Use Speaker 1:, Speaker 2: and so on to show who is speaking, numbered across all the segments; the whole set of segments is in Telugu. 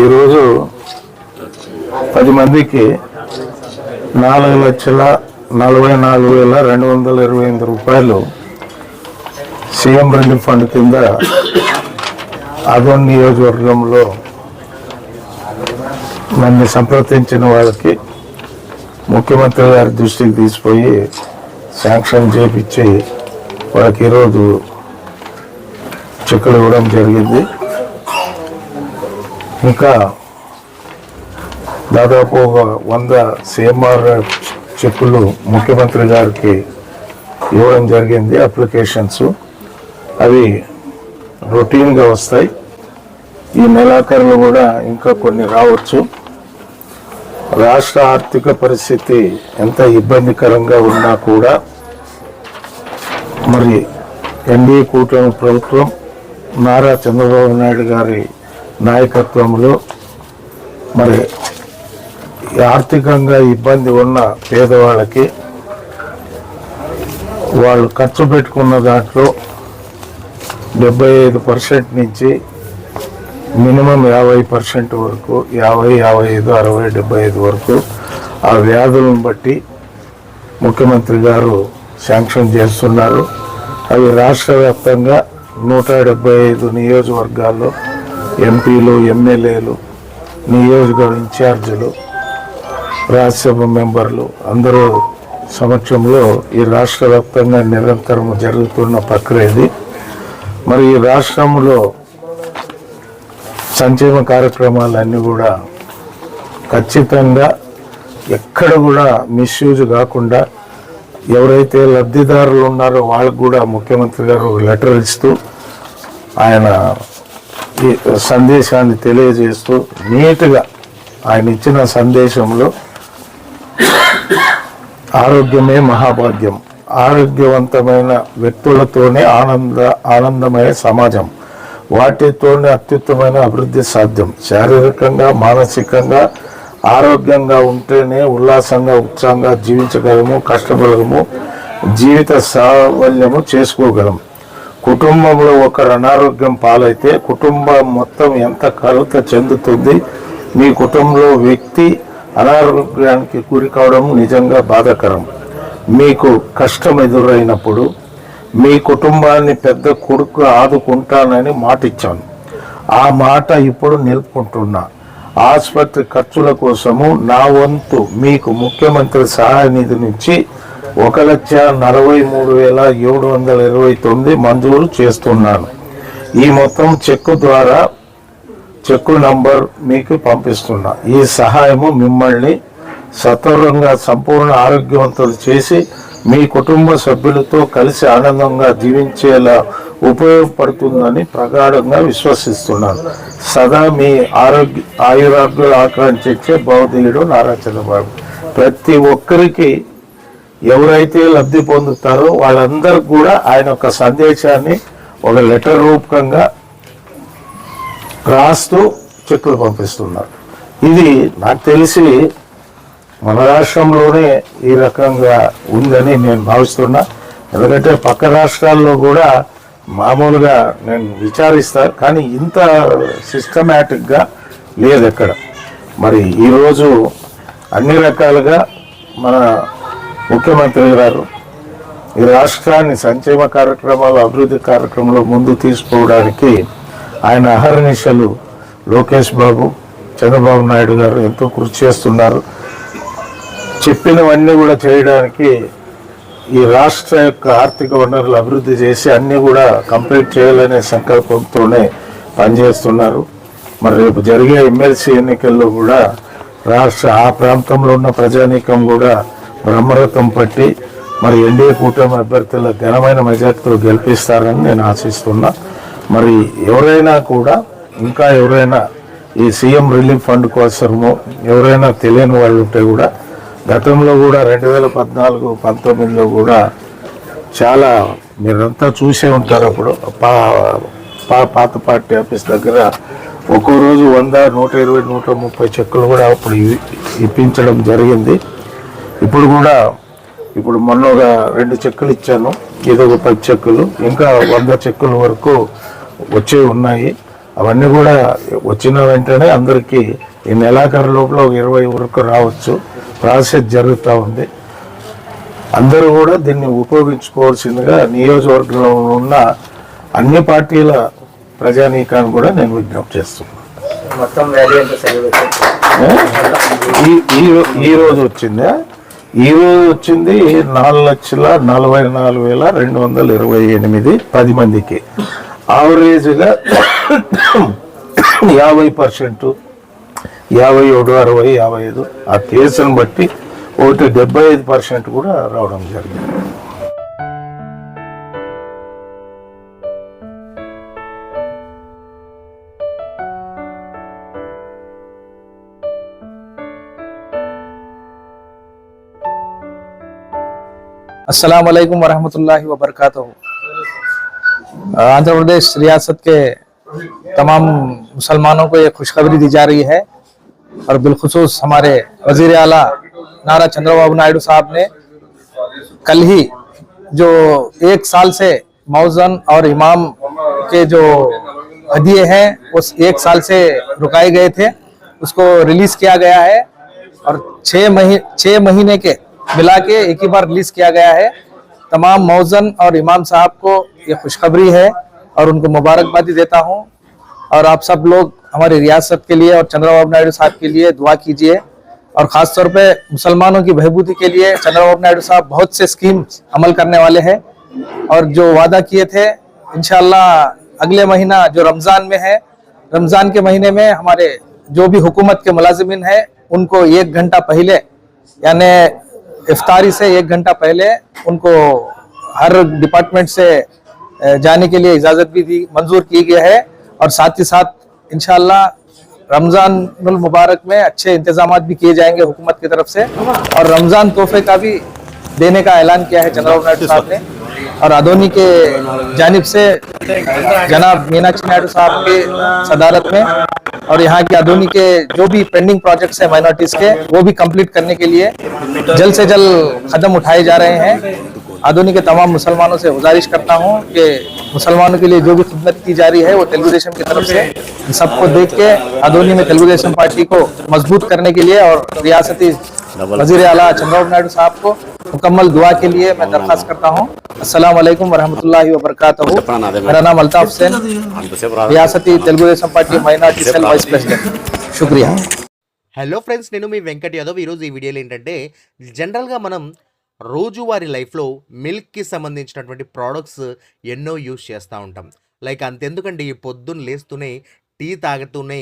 Speaker 1: ఈరోజు పది మందికి నాలుగు లక్షల నలభై నాలుగు వేల రెండు వందల ఇరవై ఎనిమిది రూపాయలు సీఎం రిలీఫ్ ఫండ్ కింద అదోన్ నియోజకవర్గంలో నన్ను సంప్రదించిన వాళ్ళకి ముఖ్యమంత్రి గారి దృష్టికి తీసిపోయి శాంక్షన్ చేపించి వాళ్ళకి ఈరోజు చెక్కులు ఇవ్వడం జరిగింది. ఇంకా దాదాపు ఒక వంద సిఎంఆర్ చెక్కులు ముఖ్యమంత్రి గారికి ఇవ్వడం జరిగింది అప్లికేషన్స్. అవి రొటీన్గా వస్తాయి. ఈ నెలాఖరులు కూడా ఇంకా కొన్ని రావచ్చు. రాష్ట్ర ఆర్థిక పరిస్థితి ఎంత ఇబ్బందికరంగా ఉన్నా కూడా మరి ఎన్డీఏ కూటమి ప్రభుత్వం నారా చంద్రబాబు నాయుడు గారి నాయకత్వంలో మరి ఆర్థికంగా ఇబ్బంది ఉన్న పేదవాళ్ళకి వాళ్ళు ఖర్చు పెట్టుకున్న దాంట్లో డెబ్బై ఐదు పర్సెంట్ నుంచి మినిమం యాభై పర్సెంట్ వరకు యాభై యాభై ఐదు అరవై డెబ్బై ఐదు వరకు ఆ వ్యాధులను బట్టి ముఖ్యమంత్రి గారు శాంక్షన్ చేస్తున్నారు. అవి రాష్ట్ర వ్యాప్తంగా నూట డెబ్బై ఐదు నియోజకవర్గాల్లో ఎంపీలు ఎమ్మెల్యేలు నియోజకవర్గ ఇన్ఛార్జీలు రాజ్యసభ మెంబర్లు అందరూ సమక్షంలో ఈ రాష్ట్ర వ్యాప్తంగా నిరంతరం జరుగుతున్న ప్రక్రియ ఇది. మరి ఈ రాష్ట్రంలో సంక్షేమ కార్యక్రమాలన్నీ కూడా ఖచ్చితంగా ఎక్కడ కూడా మిస్యూజ్ కాకుండా ఎవరైతే లబ్ధిదారులు ఉన్నారో వాళ్ళకు కూడా ముఖ్యమంత్రి గారు లెటర్ ఇస్తూ ఆయన ఈ సందేశాన్ని తెలియజేస్తూ నీట్గా ఆయన ఇచ్చిన సందేశంలో ఆరోగ్యమే మహాభాగ్యం. ఆరోగ్యవంతమైన వ్యక్తులతోనే ఆనంద ఆనందమయ సమాజం. వాటితోనే అత్యుత్తమైన అభివృద్ధి సాధ్యం. శారీరకంగా మానసికంగా ఆరోగ్యంగా ఉంటేనే ఉల్లాసంగా ఉత్సాహంగా జీవించగలము కష్టపడగలము జీవిత సావల్యము చేసుకోగలం. కుటుంబంలో ఒకరు అనారోగ్యం పాలైతే కుటుంబం మొత్తం ఎంత కలత చెందుతుంది? మీ కుటుంబంలో వ్యక్తి అనారోగ్యానికి గురి కావడం నిజంగా బాధాకరం. మీకు కష్టం ఎదురైనప్పుడు మీ కుటుంబాన్ని పెద్ద కొడుకు ఆదుకుంటానని మాట ఇచ్చాను ఆ మాట ఇప్పుడు నిలుపుకుంటున్నా. ఆసుపత్రి ఖర్చుల కోసము నా వంతు మీకు ముఖ్యమంత్రి సహాయ నిధి నుంచి ఒక లక్ష నలభై మూడు వేల ఏడు వందల ఇరవై తొమ్మిది మంజూరు చేస్తున్నాను. ఈ మొత్తం చెక్కు ద్వారా చెక్కు నంబర్ మీకు పంపిస్తున్నా. ఈ సహాయము మిమ్మల్ని సత్వరంగా సంపూర్ణ ఆరోగ్యవంతులు చేసి మీ కుటుంబ సభ్యులతో కలిసి ఆనందంగా జీవించేలా ఉపయోగపడుతుందని ప్రగాఢంగా విశ్వసిస్తున్నాను. సదా మీ ఆరోగ్య ఆయురాగ్యులు ఆకాంక్షించే భౌతికుడు నారా చంద్రబాబు ప్రతి ఒక్కరికి ఎవరైతే లబ్ధి పొందుతారో వాళ్ళందరికీ కూడా ఆయన ఒక సందేశాన్ని ఒక లెటర్ రూపకంగా రాస్తూ చెక్కులు పంపిస్తున్నారు. ఇది నాకు తెలిసి మన రాష్ట్రంలోనే ఈ రకంగా ఉందని నేను భావిస్తున్నా. ఎందుకంటే పక్క రాష్ట్రాల్లో కూడా మామూలుగా నేను విచారిస్తాను కానీ ఇంత సిస్టమేటిక్గా లేదు ఎక్కడ మరి ఈరోజు అన్ని రకాలుగా మన ముఖ్యమంత్రి గారు ఈ రాష్ట్రాన్ని సంక్షేమ కార్యక్రమాలు అభివృద్ధి కార్యక్రమంలో ముందు తీసుకోవడానికి ఆయన అహర్నిశలు లోకేష్ బాబు చంద్రబాబు నాయుడు గారు ఎంతో కృషి చేస్తున్నారు. చెప్పినవన్నీ కూడా చేయడానికి ఈ రాష్ట్ర యొక్క ఆర్థిక వనరులు అభివృద్ధి చేసి అన్నీ కూడా కంప్లీట్ చేయాలనే సంకల్పంతోనే పనిచేస్తున్నారు. మరి రేపు జరిగే ఎమ్మెల్సీ ఎన్నికల్లో కూడా రాష్ట్ర ఆ ప్రాంతంలో ఉన్న ప్రజానీకం కూడా బ్రహ్మరథం పట్టి మరి ఎన్డీఏ కూటమి అభ్యర్థుల ఘనమైన మెజార్టీతో గెలిపిస్తారని నేను ఆశిస్తున్నా. మరి ఎవరైనా కూడా ఇంకా ఎవరైనా ఈ సీఎం రిలీఫ్ ఫండ్ కోసము ఎవరైనా తెలియని వాళ్ళు ఉంటే కూడా గతంలో కూడా రెండు వేల పద్నాలుగు పంతొమ్మిదిలో కూడా చాలా మీరంతా చూసే ఉంటారు అప్పుడు. పా పా- పాత పార్టీ ఆఫీస్ దగ్గర ఒక్కో రోజు వంద నూట ఇరవై నూట ముప్పై చెక్కులు కూడా అప్పుడు ఇప్పించడం జరిగింది. ఇప్పుడు కూడా ఇప్పుడు మొన్న ఒక రెండు చెక్కులు ఇచ్చాను. ఇది ఒక పది చెక్కులు ఇంకా వంద చెక్కుల వరకు వచ్చే ఉన్నాయి. అవన్నీ కూడా వచ్చిన వెంటనే అందరికీ ఈ నెలాఖరు లోపల ఒక ఇరవై వరకు రావచ్చు. ప్రాసెస్ జరుగుతూ ఉంది. అందరూ కూడా దీన్ని ఉపయోగించుకోవాల్సిందిగా నియోజకవర్గంలో ఉన్న అన్ని పార్టీల ప్రజానీకాన్ని కూడా నేను విజ్ఞప్తి చేస్తున్నాను.
Speaker 2: మొత్తం
Speaker 1: ఈ రోజు వచ్చిందా? ఈ రోజు వచ్చింది? నాలుగు లక్షల నలభై నాలుగు వేల రెండు వందల ఇరవై ఎనిమిది పది మందికి. ఆవరేజ్గా యాభై పర్సెంట్ యాభై ఏడు అరవై యాభై ఐదు ఆ కేసును బట్టి ఒకటి డెబ్బై ఐదు పర్సెంట్ కూడా రావడం జరిగింది.
Speaker 3: अस्सलाम वालेकुम वरहमतुल्लाहि वबरकातुहू आंध्र प्रदेश रियासत के तमाम मुसलमानों को ये खुशखबरी दी जा रही है और बिलखसूस हमारे वज़ीर अला नारा चंद्रबाबू नायडू साहब ने कल ही जो एक साल से मौजन और इमाम के जो हदिये हैं, उस एक साल से रुकाए गए थे, उसको रिलीज़ किया गया है और छः महीने छः महीने के मिला के एक ही बार रिलीज़ किया गया है। तमाम मौजन और इमाम साहब को ये खुशखबरी है और उनको मुबारकबादी देता हूँ। और आप सब लोग हमारी रियासत के लिए और चंद्रबाबू नायडू साहब के लिए दुआ कीजिए। और खास तौर पे मुसलमानों की बहबूदी के लिए चंद्रबाबू नायडू साहब बहुत से स्कीम अमल करने वाले हैं। और जो वादा किए थे, इंशाल्लाह अगले महीना जो रमज़ान में है, रमज़ान के महीने में हमारे जो भी हुकूमत के मुलाजिमिन है, उनको एक घंटा पहले, यानी इफ्तारी से एक घंटा पहले उनको हर डिपार्टमेंट से जाने के लिए इजाज़त भी दी, मंजूर की गई है। और साथ ही साथ इनशाला रमज़ान मुबारक में अच्छे इंतज़ाम भी किए जाएँगे हुकूमत की तरफ़ से। और रमज़ान तोहफे का भी देने का ऐलान किया है चंद्रबाबू नायडू साहब ने। और अदोनी के जानिब से जनाब मीनाक्षी नायडू साहब की सदारत में और यहाँ के अदोनी के जो भी पेंडिंग प्रोजेक्ट्स हैं माइनॉरिटीज के, वो भी कंप्लीट करने के लिए जल्द से जल्द कदम उठाए जा रहे हैं। आधुनिक के तमाम मुसलमानों से गुजारिश करता हूँ कि मुसलमानों के लिए जो भी खिदमत की जा रही है, वो तेलुगु देशम की तरफ़ से सबको देख के आधोनी में तेलुगु देशम पार्टी को मज़बूत करने के लिए और रियासती वज़ीर अला चंद्रबाबू नायडू साहब को मुकम्मल दुआ के लिए मैं दरख्वास्त करता हूँ अस्सलाम वालेकुम वरहमतुल्लाहि वबरकातुहू मेरा नाम अल्ताफ हुसैन रियासती Telugu Desam Party minority cell vice president शुक्रिया
Speaker 4: హలో ఫ్రెండ్స్ నేను మీ వెంకట్ యాదవ్ ఈరోజు ఈ వీడియోలో ఏంటంటే జనరల్గా మనం రోజువారీ లైఫ్లో మిల్క్కి సంబంధించినటువంటి ప్రోడక్ట్స్ ఎన్నో యూస్ చేస్తూ ఉంటాం లైక్ అంతెందుకండి ఈ పొద్దున్న లేస్తూనే టీ తాగుతూనే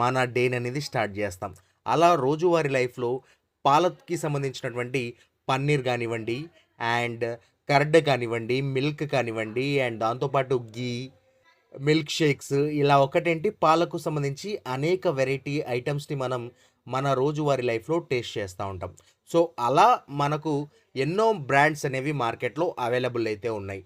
Speaker 4: మన డేని అనేది స్టార్ట్ చేస్తాం అలా రోజువారీ లైఫ్లో పాలకి సంబంధించినటువంటి పన్నీర్ కానివ్వండి అండ్ కర్డ్ కానివ్వండి మిల్క్ కానివ్వండి అండ్ దాంతోపాటు గీ మిల్క్ షేక్స్. ఇలా ఒకటేంటి? పాలకు సంబంధించి అనేక వెరైటీ ఐటమ్స్ని మనం మన రోజువారీ లైఫ్లో టేస్ట్ చేస్తూ ఉంటాం. సో అలా మనకు ఎన్నో బ్రాండ్స్ అనేవి మార్కెట్లో అవైలబుల్ అయితే ఉన్నాయి.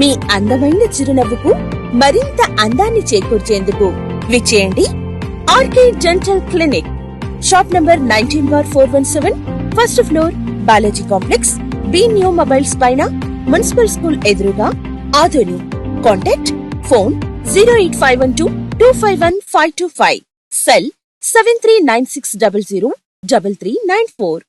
Speaker 5: మీ అందమైన చిరునవ్వుకు మరింత అందాన్ని చేకూర్చేందుకు విచ్చేయండి RK dental clinic. Shop number nineteen bar four one seven first floor Balaji complex B new mobiles పైన మున్సిపల్ స్కూల్ ఎదురుగా Adoni. Contact phone zero eight five one two two five one five two five. Cell seven three nine six double zero double three nine four.